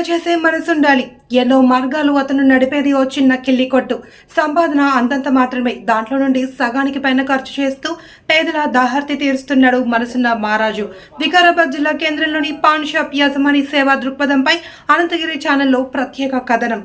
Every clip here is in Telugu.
చేసే మనసుండాలి. ఎన్నో మార్గాలు అతను నడిపేది ఓ చిన్న కిల్లి కొట్టు. సంపాదన అంతంత మాత్రమే. దాంట్లో నుండి సగానికి పైన ఖర్చు చేస్తూ పేదల దాహర్తి తీరుస్తున్నాడు మనసున్న మహారాజు. వికారాబాద్ జిల్లా కేంద్రంలోని పాన్ షాప్ యజమాని సేవా దృక్పథంపై అనంతగిరి ఛానల్లో ప్రత్యేక కథనం.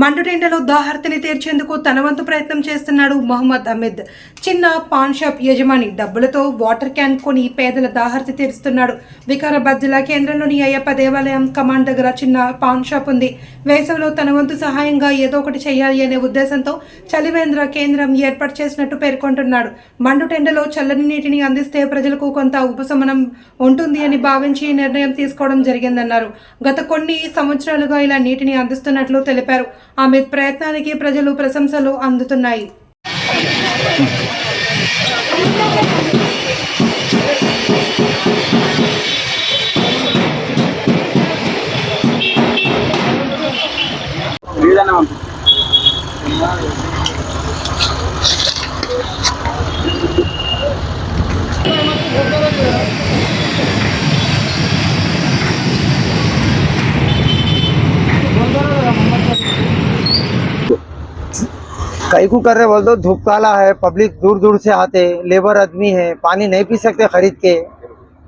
మండుటెండలో దాహర్తిని తీర్చేందుకు తనవంతు ప్రయత్నం చేస్తున్నాడు మహమ్మద్ అమిద్. చిన్న పాన్ షాప్ యజమాని డబ్బులతో వాటర్ క్యాన్ కొని పేదల దాహర్తి తీరుస్తున్నాడు. వికారాబాద్ జిల్లా కేంద్రంలోని అయ్యప్ప దేవాలయం కమాండ్ దగ్గర చిన్న పాన్ షాప్ ఉంది. వేసవిలో తనవంతు సహాయంగా ఏదో ఒకటి చేయాలి అనే ఉద్దేశంతో చలివేంద్ర కేంద్రం ఏర్పాటు చేసినట్టు పేర్కొంటున్నాడు. మండుటెండలో చల్లని నీటిని అందిస్తే ప్రజలకు కొంత ఉపశమనం ఉంటుంది అని భావించి నిర్ణయం తీసుకోవడం జరిగిందన్నారు. గత కొన్ని సంవత్సరాలుగా ఇలా నీటిని అందిస్తున్నట్లు తెలిపారు. ఆమె ప్రయత్నానికి ప్రజలు ప్రశంసలు అందుతున్నాయి. ఏదైనా ఉంటుంది कई को कर रहे बोल दो धूप काला है पब्लिक दूर दूर से आते लेबर आदमी है पानी नहीं पी सकते खरीद के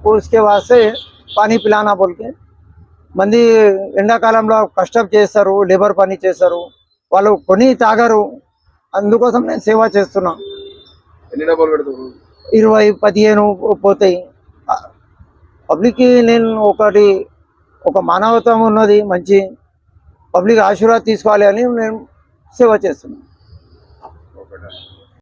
वो उसके वास्ते పానీ పిలానా బోల్కే మంది ఎండాకాలంలో కష్టం చేస్తారు లేబర్ పని చేస్తారు వాళ్ళు కొని తాగరు అందుకోసం నేను సేవ చేస్తున్నా ఎన్ని డబ్బులు పెడతావు ఇరవై పదిహేను పోతాయి పబ్లిక్కి నేను ఒకటి ఒక మానవత్వం ఉన్నది మంచి పబ్లిక్ ఆశీర్వాదం తీసుకోవాలి అని నేను సేవ చేస్తున్నాను না